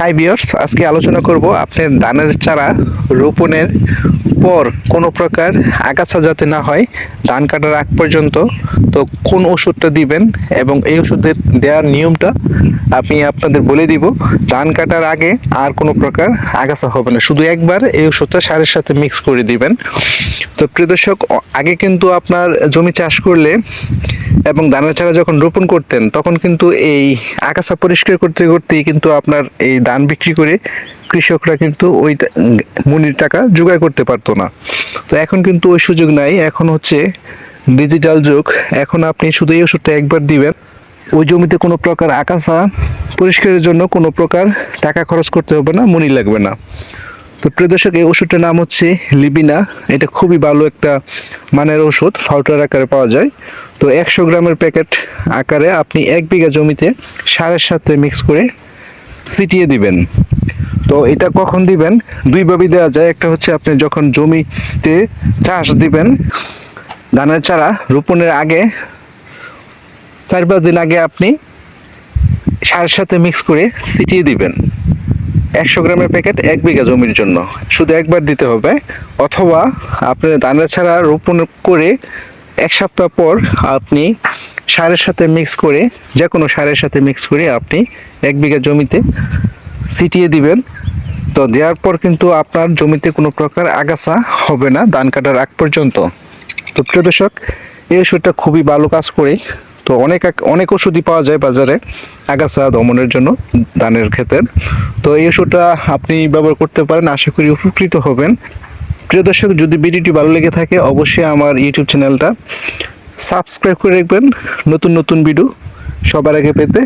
High বিয়ার্স আজকে আলোচনা করব আপনার ধানের চারা রোপণের পর কোনো প্রকার আগাছা যাতে না হয়, ধান কাটার আগ পর্যন্ত তো কোন ওষুধটা দিবেন এবং এই ওষুধের দেওয়ার নিয়মটা আমি আপনাদের বলে দিব। ধান কাটার আগে আর কোনো প্রকার আগাছা হবে না। শুধু একবার এই ওষুধটা সারের সাথে মিক্স করে দিবেন। তো প্রিয় দর্শক, আগে কিন্তু আপনার জমি চাষ করলে এবং ধানের চারা যখন রোপণ করতেন, তখন কিন্তু এই আগাছা পরিষ্কার করতে করতেই কিন্তু আপনার এই ধান বিক্রি করে কৃষকরা কিন্তু ওই মুনির টাকা জোগাড় করতে পারতো না। তো এখন কিন্তু ওই সুযোগ নাই, এখন হচ্ছে ডিজিটাল যুগ। এখন আপনি শুধু এই ওষুধটা একবার দিবেন। ওই জমিতে কোনো প্রকার আগাছা পরিষ্কারের জন্য কোনো প্রকার টাকা খরচ করতে হবে না মুনি লাগবে না। তো প্রিয় দর্শক, এই ওষুধটার নাম হচ্ছে লিবিনা। এটা খুবই ভালো একটা মানের ওষুধ, ফাউটার আকারে পাওয়া যায়। তো একশো গ্রামের প্যাকেট আকারে আপনি এক বিঘা জমিতে সারের সাথে মিক্স করে ছিটিয়ে দিবেন। তো এটা কখন দিবেন? দুইভাবে দেওয়া যায়। একটা হচ্ছে আপনি যখন জমিতে চাষ দিবেন, ধানের চারা রোপণের আগে, চার পাঁচ দিন আগে আপনি সারের সাথে মিক্স করে ছিটিয়ে দিবেন। একশো গ্রামের প্যাকেট এক বিঘা জমির জন্য। শুধু একবার দিতে হবে। অথবা আপনি ধানের ছাড়া রোপণ করে এক সপ্তাহ পর আপনি সারের সাথে মিক্স করে যে কোনো সারের সাথে মিক্স করে আপনি এক বিঘা জমিতে ছিটিয়ে দিবেন। তো দেওয়ার পর কিন্তু আপনার জমিতে কোনো প্রকার আগাছা হবে না, ধান কাটার আগ পর্যন্ত। তো প্রিয় দর্শক, এই ওষুধটা খুবই ভালো কাজ করে। তো অনেক অনেক ওষুধই পাওয়া যায় বাজারে আগাছা দমনের জন্য, ধানের ক্ষেতের। তো এই ওষুধটা আপনি ব্যবহার করতে পারেন, আশা করি উপকৃত হবেন। প্রিয় দর্শক, যদি ভিডিওটি ভালো লেগে থাকে, অবশ্যই আমার ইউটিউব চ্যানেলটা সাবস্ক্রাইব করে রাখবেন। নতুন নতুন ভিডিও সবার আগে পেতে।